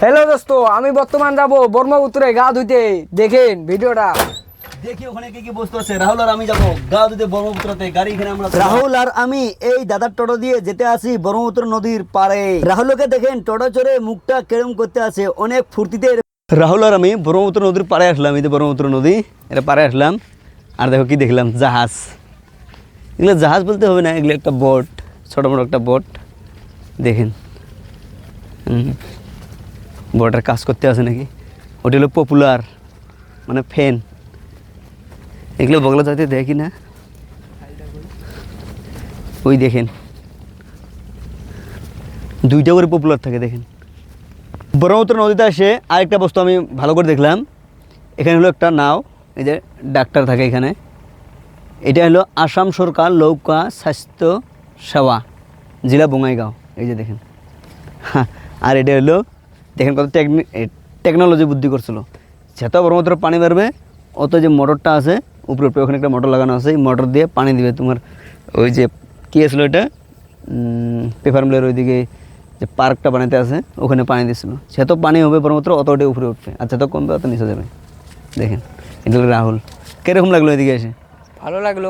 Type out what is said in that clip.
Hello দোস্ত আমি বর্তমান যাব ব্রহ্মপুত্রে গা ধুইতে। দেখেন ভিডিওটা। দেখি ওখানে কি কি বস্তু আছে। রাহুল আর আমি যাব গা দিতে ব্রহ্মপুত্রতে। গাড়ি এখানে আমরা রাহুল আর আমি এই দাদার টোটো দিয়ে যেতে আসি ব্রহ্মপুত্র নদীর পাড়ে। রাহুলকে দেখেন টোটো চড়ে মুখটা কেরম করতে আছে অনেক ফুর্তিতে। রাহুল আর আমি ব্রহ্মপুত্র নদীর পাড়ে আসলাম এই যে ব্রহ্মপুত্র নদী এটা পাড়ে আসলাম। আর দেখো কি দেখলাম জাহাজ। এগুলো জাহাজ বলতে হবে না এগুলো একটা বোট ছোটো মোটো একটা বোট দেখেন। বোটের কাজ করতে আছে নাকি? ওটা হলো পপুলার মানে ফ্যান এগুলো বগলা যাতে দেখি না? ওই দেখেন। দুইটা করে পপুলার থাকে দেখেন। ব্রহ্মপুত্র নদীতে এসে আরেকটা বস্তু আমি ভালো করে দেখলাম। এখানে হলো একটা নাও এই যে ডাক্তার থাকে এখানে। এটা হলো আসাম সরকার নৌকা স্বাস্থ্য সেবা জেলা বঙ্গাইগাঁও। এই যে দেখেন। হ্যাঁ, আর এটা হলো দেখেন কত টেকনোলজি বুদ্ধি করছিল। যত ব্রহ্মপুত্র পানি বাড়বে অত যে মোটরটা আছে, উপরে উপরে ওখানে একটা মোটর লাগানো আছে, এই মোটর দিয়ে পানি দিবে তোমার ওই যে, কী আসলো এটা পেপার মিলের ওইদিকে যে পার্কটা বানাতে আছে, ওখানে পানি দিছিল। যত পানি হবে ব্রহ্মপুত্র অতটা উপরে উঠবে। আর যত কমবে, অত নিচে যাবে। দেখেন, এটা হলো রাহুল। কীরকম লাগল এদিকে এসে? ভালো লাগল।